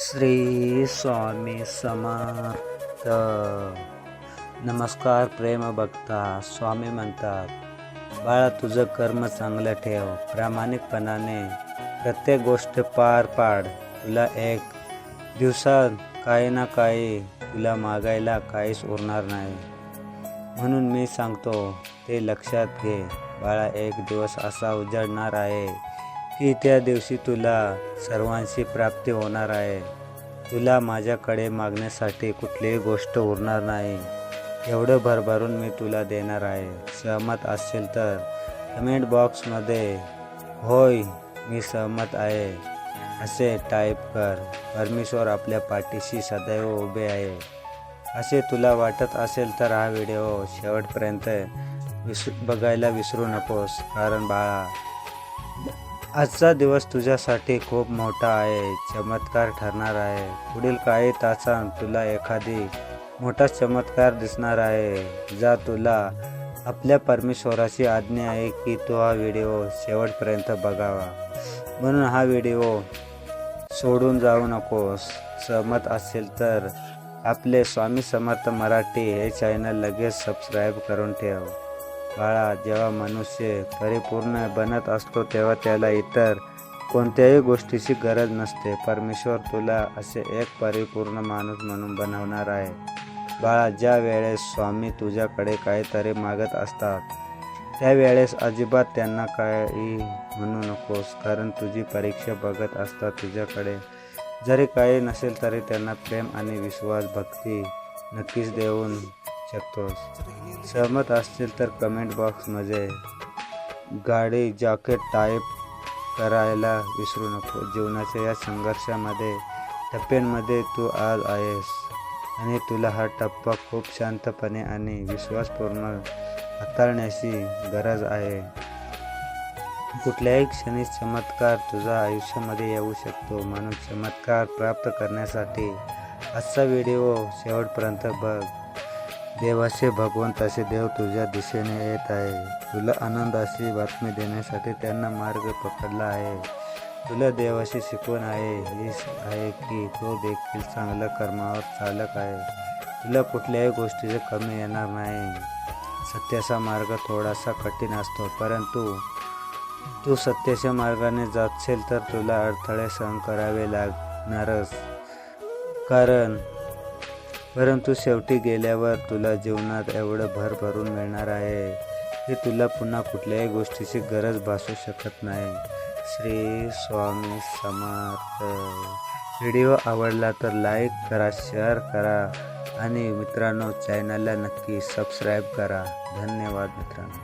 श्री स्वामी समर्थ। नमस्कार प्रेम भक्ता स्वामी म्हणतात बाळा तुझं कर्म चांगलं ठेव. प्रामाणिकपणाने प्रत्येक गोष्ट पार पाड. तुला एक दिवसात काही ना काही तुला मागायला काहीच उरणार नाही. म्हणून मी सांगतो ते लक्षात घे. बाळा एक दिवस असा उजाडणार आहे की त्या दिवशी तुला सर्वांची प्राप्ती होणार आहे. तुला माझ्याकडे मागण्यासाठी कुठलीही गोष्ट उरणार नाही. एवढं भरभरून मी तुला देणार आहे. सहमत असेल तर कमेंट बॉक्समध्ये होय मी सहमत आहे. असे टाईप कर. परमेश्वर आपल्या पाठीशी सदैव उभे आहे. असे तुला वाटत असेल तर हा व्हिडिओ शेवटपर्यंत विस बघायला विसरू नकोस. कारण बाळा आजचा दिवस तुझ्यासाठी खूप मोठा आहे. चमत्कार ठरणार आहे. पुढील काही तासांत तुला एखादी मोठा चमत्कार दिसणार आहे जा तुला आपल्या परमेश्वराची आज्ञा आहे की तो हा व्हिडिओ शेवटपर्यंत बघावा. म्हणून हा व्हिडिओ सोडून जाऊ नकोस. सहमत असेल तर आपले स्वामी समर्थ मराठी हे चॅनल लगेच सबस्क्राईब करून ठेव. बाळा जेव्हा मनुष्य परिपूर्ण बनत असतो तेव्हा त्याला इतर कोणत्याही गोष्टीची गरज नसते. परमेश्वर तुला असे एक परिपूर्ण माणूस म्हणून बनवणार आहे. बाळा ज्या वेळेस स्वामी तुझ्याकडे काहीतरी मागत असतात त्यावेळेस अजिबात त्यांना काही म्हणू नकोस कारण तुझी परीक्षा बघत असतात तुझ्याकडे. जरी काही नसेल तरी त्यांना प्रेम आणि विश्वास भक्ती नक्कीच देऊन शकतोस सहमत असतील तर कमेंट बॉक्समध्ये गाडी जॅकेट टाईप करायला विसरू नको. जीवनाच्या या संघर्षामध्ये टप्प्यांमध्ये तू आज आहेस आणि तुला हा टप्पा खूप शांतपणे आणि विश्वासपूर्ण हाताळण्याची गरज आहे. कुठल्याही क्षणी चमत्कार तुझ्या आयुष्यामध्ये येऊ शकतो. म्हणून चमत्कार प्राप्त करण्यासाठी आजचा व्हिडिओ शेवटपर्यंत बघ. देवाचे भगवंताचे देव तुझ्या दिशेने येत आहे. तुला आनंदाची बातमी देण्यासाठी त्यांना मार्ग पकडला आहे. तुला देवाची शिकवण आहे ही आहे की तो देखील चांगल्या कर्मावर चालक आहे. तुला कुठल्याही गोष्टीचे कमी येणार नाही. सत्याचा मार्ग थोडासा कठीण असतो परंतु तू सत्याच्या मार्गाने जातशील तर तुला अडथळे सहन करावे लागणारच. कारण परंतु शेवटी गेल्यावर तुला जीवनात एवढं भर भरून मिळणार आहे की तुला पुन्हा कुठल्याही गोष्टीची गरज भासू शकत नाही. श्री स्वामी समर्थ. व्हिडिओ आवडला तर लाईक करा शेअर करा आणि मित्रांनो चॅनलला नक्की सबस्क्राईब करा. धन्यवाद मित्रांनो.